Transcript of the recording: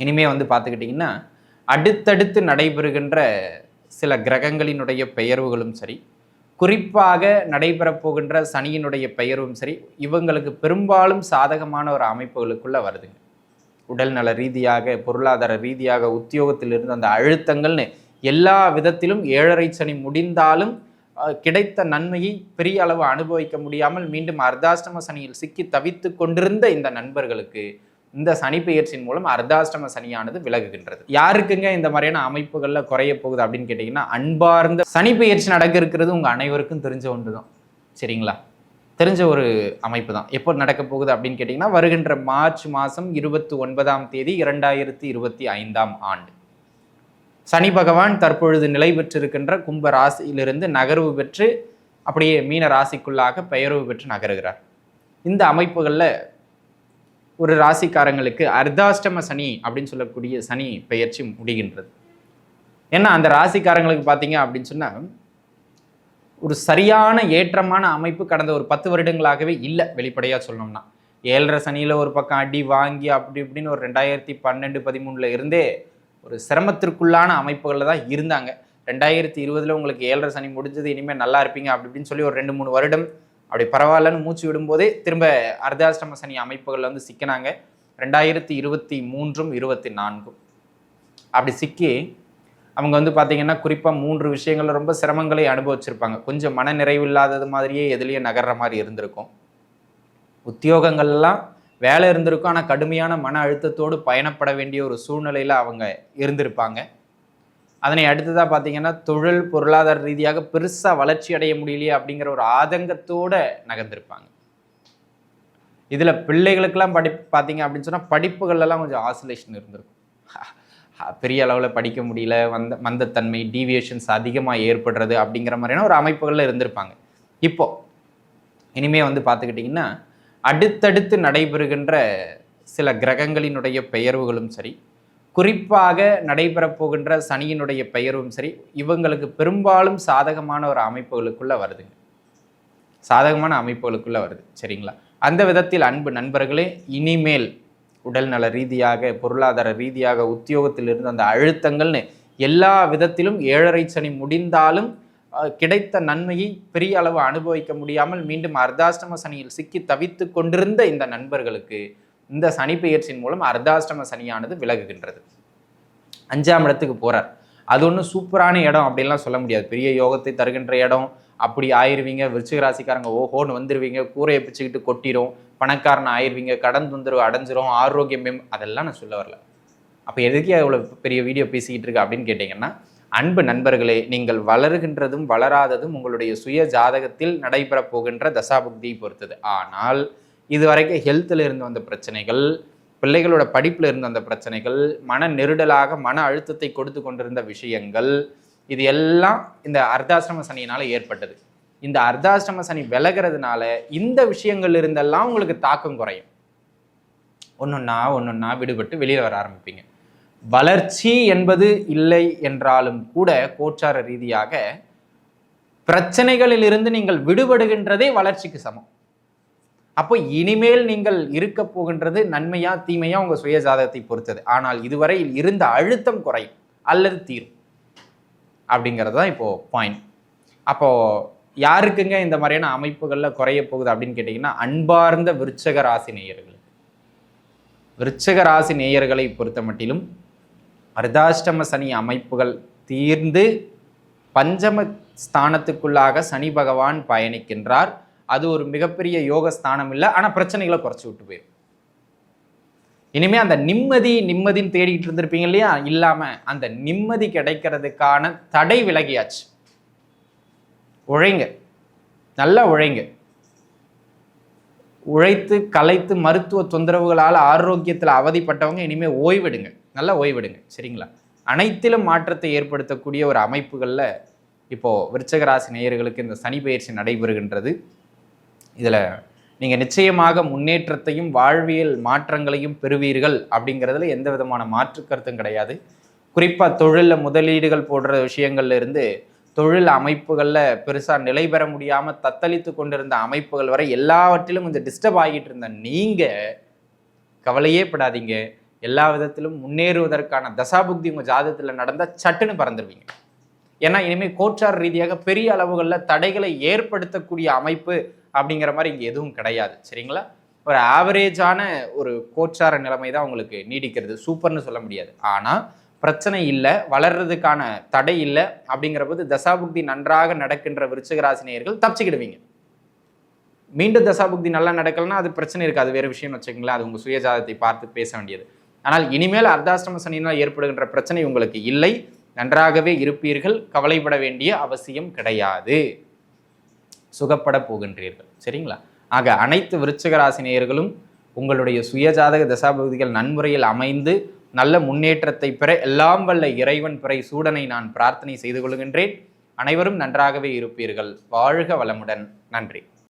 இனிமே வந்து பார்த்துக்கிட்டிங்கன்னா அடுத்தடுத்து நடைபெறுகின்ற சில கிரகங்களினுடைய பெயர்வுகளும் சரி குறிப்பாக நடைபெறப்போகின்ற சனியினுடைய பெயர்வும் சரி இவங்களுக்கு பெரும்பாலும் சாதகமான ஒரு அமைப்புகளுக்குள்ளே வருதுங்க உடல்நல ரீதியாக பொருளாதார ரீதியாக உத்தியோகத்தில் இருந்த அந்த அழுத்தங்கள்னு எல்லா விதத்திலும் ஏழரை சனி முடிந்தாலும் கிடைத்த நன்மையை பெரிய அளவு அனுபவிக்க முடியாமல் மீண்டும் அர்த்தாஷ்டம சனியில் சிக்கி தவித்து கொண்டிருந்த இந்த நண்பர்களுக்கு இந்த சனி பெயர்ச்சியின் மூலம் அர்த்தாஷ்டம சனியானது விலகுகின்றது. யாருக்குங்க இந்த மாதிரியான அமைப்புகளில் குறைய போகுது அப்படின்னு கேட்டிங்கன்னா அன்பார்ந்த சனி பெயர்ச்சி நடக்க இருக்கிறது உங்கள் அனைவருக்கும் தெரிஞ்ச ஒன்று தான் சரிங்களா? தெரிஞ்ச ஒரு அமைப்பு தான் எப்போ நடக்க போகுது அப்படின்னு கேட்டிங்கன்னா வருகின்ற மார்ச் மாதம் இருபத்தி ஒன்பதாம் தேதி இரண்டாயிரத்தி இருபத்தி ஐந்தாம் ஆண்டு. சனி பகவான் தற்பொழுது நிலை பெற்றிருக்கின்ற கும்ப ராசியிலிருந்து நகர்வு பெற்று அப்படியே மீன ராசிக்குள்ளாக பெயர்வு பெற்று நகருகிறார். இந்த அமைப்புகளில் ஒரு ராசிக்காரங்களுக்கு அர்த்தாஷ்டம சனி அப்படின்னு சொல்லக்கூடிய சனி பெயர்ச்சி முடிகின்றது. ஏன்னா அந்த ராசிக்காரங்களுக்கு பார்த்தீங்க அப்படின்னு சொன்னால் ஒரு சரியான ஏற்றமான அமைப்பு கடந்த ஒரு பத்து வருடங்களாகவே இல்லை வெளிப்படையாக சொல்லணும்னா. ஏழரை சனியில் ஒரு பக்கம் அடி வாங்கி அப்படி இப்படின்னு ஒரு ரெண்டாயிரத்தி பன்னெண்டு பதிமூணில் இருந்தே ஒரு சிரமத்திற்குள்ளான அமைப்புகளில் தான் இருந்தாங்க. ரெண்டாயிரத்தி இருபதில் உங்களுக்கு ஏழரை சனி முடிஞ்சது இனிமேல் நல்லா இருப்பீங்க அப்படி இப்படின்னு சொல்லி ஒரு ரெண்டு மூணு வருடம் அப்படி பரவாயில்லன்னு மூச்சு விடும்போதே திரும்ப அர்த்தாஷ்டம சனி அமைப்புகளில் வந்து சிக்கினாங்க. ரெண்டாயிரத்தி இருபத்தி மூன்றும் இருபத்தி நான்கும் அப்படி சிக்கி அவங்க வந்து பார்த்தீங்கன்னா குறிப்பாக மூன்று விஷயங்கள்ல ரொம்ப சிரமங்களை அனுபவிச்சிருப்பாங்க. கொஞ்சம் மன நிறைவு இல்லாதது மாதிரியே எதுலேயே நகர்ற மாதிரி இருந்திருக்கும். உத்தியோகங்கள்லாம் வேலை இருந்திருக்கும். ஆனால் கடுமையான மன அழுத்தத்தோடு பயணப்பட வேண்டிய ஒரு சூழ்நிலையில் அவங்க இருந்திருப்பாங்க. அதனை அடுத்ததாக பார்த்தீங்கன்னா தொழில் பொருளாதார ரீதியாக பெருசாக வளர்ச்சி அடைய முடியலையே அப்படிங்கிற ஒரு ஆதங்கத்தோட நகர்ந்திருப்பாங்க. இதில் பிள்ளைகளுக்கெல்லாம் படி பார்த்தீங்க அப்படின்னு சொன்னால் படிப்புகள்லாம் கொஞ்சம் ஆசிலேஷன் இருந்திருக்கும். பெரிய அளவில் படிக்க முடியல வந்த மந்தத்தன்மை டீவியேஷன்ஸ் அதிகமாக ஏற்படுறது அப்படிங்கிற மாதிரியான ஒரு அமைப்புகளில் இருந்திருப்பாங்க. இப்போது இனிமே வந்து பார்த்துக்கிட்டிங்கன்னா அடுத்தடுத்து நடைபெறுகின்ற சில கிரகங்களினுடைய பெயர்வுகளும் சரி குறிப்பாக நடைபெறப் போகின்ற சனியினுடைய பெயரும் சரி இவங்களுக்கு பெரும்பாலும் சாதகமான ஒரு அமைப்புகளுக்குள்ள வருதுங்க சாதகமான அமைப்புகளுக்குள்ள வருது சரிங்களா? அந்த விதத்தில் அன்பு நண்பர்களே இனிமேல் உடல்நல ரீதியாக பொருளாதார ரீதியாக உத்தியோகத்தில் இருந்து அந்த அழுத்தங்கள்னு எல்லா விதத்திலும் ஏழரை சனி முடிந்தாலும் கிடைத்த நன்மையை பெரிய அளவு அனுபவிக்க முடியாமல் மீண்டும் அர்த்தாஷ்டம சனியில் சிக்கி தவித்து கொண்டிருந்த இந்த நண்பர்களுக்கு இந்த சனி பெயர்ச்சியின் மூலம் அர்த்தாஷ்டம சனியானது விலகுகின்றது. அஞ்சாம் இடத்துக்கு போறார். அது ஒன்றும் சூப்பரான இடம் அப்படின்லாம் சொல்ல முடியாது. பெரிய யோகத்தை தருகின்ற இடம். அப்படி ஆயிடுவீங்க விருச்சிக ராசிக்காரங்க ஓஹோன்னு வந்துடுவீங்க கூரையை பிச்சுக்கிட்டு கொட்டிடும் பணக்காரன் ஆயிருவீங்க. கடன் தொந்தரவு அடைஞ்சிரும். ஆரோக்கியம் மேம் அதெல்லாம் நான் சொல்ல வரல. அப்போ எதுக்கு அவ்வளோ பெரிய வீடியோ பேசிக்கிட்டு இருக்கு அப்படின்னு கேட்டிங்கன்னா அன்பு நண்பர்களே நீங்கள் வளருகின்றதும் வளராததும் உங்களுடைய சுய ஜாதகத்தில் நடைபெறப் போகின்ற தசாபுக்தியை பொறுத்தது. ஆனால் இதுவரைக்கும் ஹெல்த்தில் இருந்து வந்த பிரச்சனைகள் பிள்ளைகளோட படிப்பில் இருந்த அந்த பிரச்சனைகள் மன நெருடலாக மன அழுத்தத்தை கொடுத்து கொண்டிருந்த விஷயங்கள் இது எல்லாம் இந்த அர்த்தாசிரம சனியினால் ஏற்பட்டது. இந்த அர்த்தாசிரம சனி விலகிறதுனால இந்த விஷயங்கள் இருந்தெல்லாம் உங்களுக்கு தாக்கம் குறையும். ஒன்றுன்னா ஒன்றுன்னா விடுபட்டு வெளியில் வர ஆரம்பிப்பீங்க. வளர்ச்சி என்பது இல்லை என்றாலும் கூட கோச்சார ரீதியாக பிரச்சனைகளில் இருந்து நீங்கள் விடுபடுகின்றதே வளர்ச்சிக்கு சமம். அப்போ இனிமேல் நீங்கள் இருக்க போகின்றது நன்மையா தீமையா உங்க சுய ஜாதகத்தை பொறுத்தது. ஆனால் இதுவரை இருந்த அழுத்தம் குறையும் அல்லது தீரும். அப்படிங்கிறது தான் இப்போ பாயிண்ட் அப்போ யாருக்குங்க இந்த மாதிரியான அமைப்புகளில் குறைய போகுது அப்படின்னு கேட்டிங்கன்னா அன்பார்ந்த விருச்சக ராசி நேயர்களுக்கு. விருச்சக ராசி நேயர்களை பொறுத்த மட்டிலும் அர்தாஷ்டம சனி அமைப்புகள் தீர்ந்து பஞ்சம ஸ்தானத்துக்குள்ளாக சனி பகவான் பயணிக்கின்றார். அது ஒரு மிகப்பெரிய யோக ஸ்தானம் இல்லை ஆனால் பிரச்சனைகளை குறைச்சி விட்டு போயிடும் இனிமே அந்த நிம்மதி நிம்மதின்னு தேடிட்டு இருந்திருப்பீங்க இல்லையா? இல்லாம அந்த நிம்மதி கிடைக்கிறதுக்கான தடை விலகியாச்சு. உழைங்க. நல்லா உழைங்க. உழைத்து கலைத்து மருத்துவ தொந்தரவுகளால் ஆரோக்கியத்தில் அவதிப்பட்டவங்க இனிமே ஓய்வெடுங்க. நல்லா ஓய்வெடுங்க. சரிங்களா? அனைத்திலும் மாற்றத்தை ஏற்படுத்தக்கூடிய ஒரு அமைப்புகளில் இப்போ விருச்சகராசி நேயர்களுக்கு இந்த சனி பயிற்சி நடைபெறுகின்றது. இதில் நீங்கள் நிச்சயமாக முன்னேற்றத்தையும் வாழ்வியல் மாற்றங்களையும் பெறுவீர்கள் அப்படிங்கிறதுல எந்த விதமான மாற்று கருத்தும் கிடையாது. குறிப்பாக தொழிலில் முதலீடுகள் போடுற விஷயங்கள்லேருந்து தொழில் அமைப்புகளில் பெருசாக நிலை பெற முடியாமல் தத்தளித்து கொண்டிருந்த அமைப்புகள் வரை எல்லாவற்றிலும் கொஞ்சம் டிஸ்டர்ப் ஆகிட்டு இருந்த நீங்கள் கவலையே படாதீங்க. எல்லா விதத்திலும் முன்னேறுவதற்கான தசாபுக்தி உங்கள் ஜாதகத்தில் நடந்தால் சட்டுன்னு பறந்துடுவீங்க ஏன்னா இனிமேல் கோச்சார் ரீதியாக பெரிய அளவுகளில் தடைகளை ஏற்படுத்தக்கூடிய அமைப்பு அப்படிங்கிற மாதிரி இங்கே எதுவும் கிடையாது. சரிங்களா? ஒரு ஆவரேஜான ஒரு கோச்சார நிலைமை தான் உங்களுக்கு நீடிக்கிறது. சூப்பர்னு சொல்ல முடியாது. ஆனால் பிரச்சனை இல்லை வளர்றதுக்கான தடை இல்லை அப்படிங்கிற போது தசாபுக்தி நன்றாக நடக்கின்ற விருச்சகராசினியர்கள் தப்பிச்சுக்கிடுவீங்க. மீண்டும் தசாபுக்தி நல்லா நடக்கலைன்னா அது பிரச்சனை இருக்காது. வேறு விஷயம்னு வச்சுக்கோங்களேன். அது உங்கள் சுயஜாதத்தை பார்த்து பேச வேண்டியது. ஆனால் இனிமேல் அர்த்தாஷ்டம சனியினால் ஏற்படுகின்ற பிரச்சனை உங்களுக்கு இல்லை. நன்றாகவே இருப்பீர்கள் கவலைப்பட வேண்டிய அவசியம் கிடையாது. சுகப்பட போகின்றீர்கள். சரிங்களா? ஆக அனைத்து விருச்சகராசினியர்களும் உங்களுடைய சுயஜாதக தசாபகுதிகள் நன்முறையில் அமைந்து நல்ல முன்னேற்றத்தை பெற எல்லாம் வல்ல இறைவன் பிறை சூடனை நான் பிரார்த்தனை செய்து கொள்கின்றேன். அனைவரும் நன்றாகவே இருப்பீர்கள். வாழ்க வளமுடன். நன்றி.